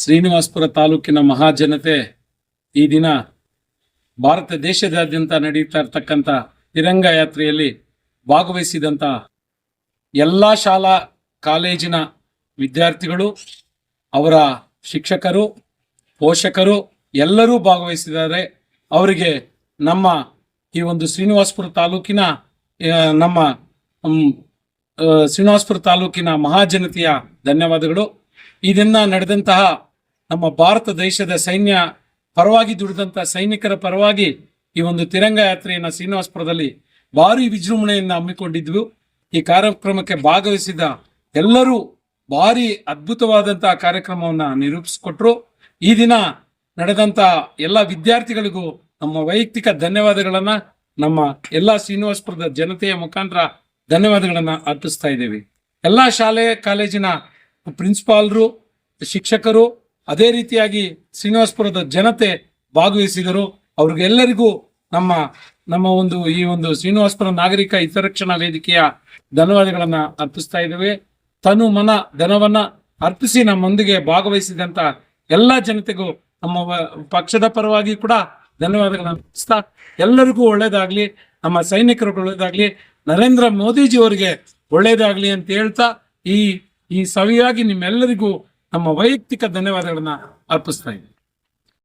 ಶ್ರೀನಿವಾಸಪುರ ತಾಲೂಕಿನ ಮಹಾಜನತೆ ಈ ದಿನ ಭಾರತ ದೇಶದಾದ್ಯಂತ ನಡೀತಾ ಇರ್ತಕ್ಕಂಥ ತಿರಂಗ ಯಾತ್ರೆಯಲ್ಲಿ ಭಾಗವಹಿಸಿದಂಥ ಎಲ್ಲ ಶಾಲಾ, ಕಾಲೇಜಿನ ವಿದ್ಯಾರ್ಥಿಗಳು, ಅವರ ಶಿಕ್ಷಕರು, ಪೋಷಕರು ಎಲ್ಲರೂ ಭಾಗವಹಿಸಿದ್ದಾರೆ. ಅವರಿಗೆ ನಮ್ಮ ಈ ಒಂದು ಶ್ರೀನಿವಾಸಪುರ ತಾಲೂಕಿನ ನಮ್ಮ ಶ್ರೀನಿವಾಸಪುರ ತಾಲೂಕಿನ ಮಹಾಜನತೆಯ ಧನ್ಯವಾದಗಳು. ಇದನ್ನು ದಿನ ನಡೆದಂತಹ ನಮ್ಮ ಭಾರತ ದೇಶದ ಸೈನ್ಯ ಪರವಾಗಿ ದುಡಿದಂತ ಸೈನಿಕರ ಪರವಾಗಿ ಈ ಒಂದು ತಿರಂಗ ಯಾತ್ರೆಯನ್ನು ಶ್ರೀನಿವಾಸಪುರದಲ್ಲಿ ಭಾರಿ ವಿಜೃಂಭಣೆಯನ್ನು ಹಮ್ಮಿಕೊಂಡಿದ್ವು. ಈ ಕಾರ್ಯಕ್ರಮಕ್ಕೆ ಭಾಗವಹಿಸಿದ ಎಲ್ಲರೂ ಭಾರಿ ಅದ್ಭುತವಾದಂತಹ ಕಾರ್ಯಕ್ರಮವನ್ನ ನಿರೂಪಿಸಿಕೊಟ್ರು. ಈ ದಿನ ನಡೆದಂತ ಎಲ್ಲ ವಿದ್ಯಾರ್ಥಿಗಳಿಗೂ ನಮ್ಮ ವೈಯಕ್ತಿಕ ಧನ್ಯವಾದಗಳನ್ನ, ನಮ್ಮ ಎಲ್ಲ ಶ್ರೀನಿವಾಸಪುರದ ಜನತೆಯ ಮುಖಾಂತರ ಧನ್ಯವಾದಗಳನ್ನ ಅರ್ಪಿಸ್ತಾ ಇದ್ದೇವೆ. ಎಲ್ಲ ಶಾಲೆ, ಕಾಲೇಜಿನ ಪ್ರಿನ್ಸಿಪಾಲ್ರು, ಶಿಕ್ಷಕರು ಅದೇ ರೀತಿಯಾಗಿ ಶ್ರೀನಿವಾಸಪುರದ ಜನತೆ ಭಾಗವಹಿಸಿದರು. ಅವ್ರಿಗೆಲ್ಲರಿಗೂ ನಮ್ಮ ನಮ್ಮ ಒಂದು, ಈ ಒಂದು ಶ್ರೀನಿವಾಸಪುರ ನಾಗರಿಕ ಹಿತರಕ್ಷಣಾ ವೇದಿಕೆಯ ಧನ್ಯವಾದಗಳನ್ನ ಅರ್ಪಿಸ್ತಾ ಇದ್ದೇವೆ. ತನು ಮನ, ಧನವನ್ನ ಅರ್ಪಿಸಿ ನಮ್ಮೊಂದಿಗೆ ಭಾಗವಹಿಸಿದಂತ ಎಲ್ಲ ಜನತೆಗೂ ನಮ್ಮ ಪಕ್ಷದ ಪರವಾಗಿ ಕೂಡ ಧನ್ಯವಾದಗಳನ್ನ ಅರ್ಪಿಸ್ತಾ ಎಲ್ಲರಿಗೂ ಒಳ್ಳೇದಾಗ್ಲಿ, ನಮ್ಮ ಸೈನಿಕರಿಗೆ ಒಳ್ಳೇದಾಗ್ಲಿ, ನರೇಂದ್ರ ಮೋದಿಜಿ ಅವರಿಗೆ ಒಳ್ಳೇದಾಗ್ಲಿ ಅಂತ ಹೇಳ್ತಾ ಈ ಈ ಸವಿಯಾಗಿ ನಿಮ್ಮೆಲ್ಲರಿಗೂ ನಮ್ಮ ವೈಯಕ್ತಿಕ ಧನ್ಯವಾದಗಳನ್ನ ಅರ್ಪಿಸ್ತಾ ಇದ್ದೀನಿ.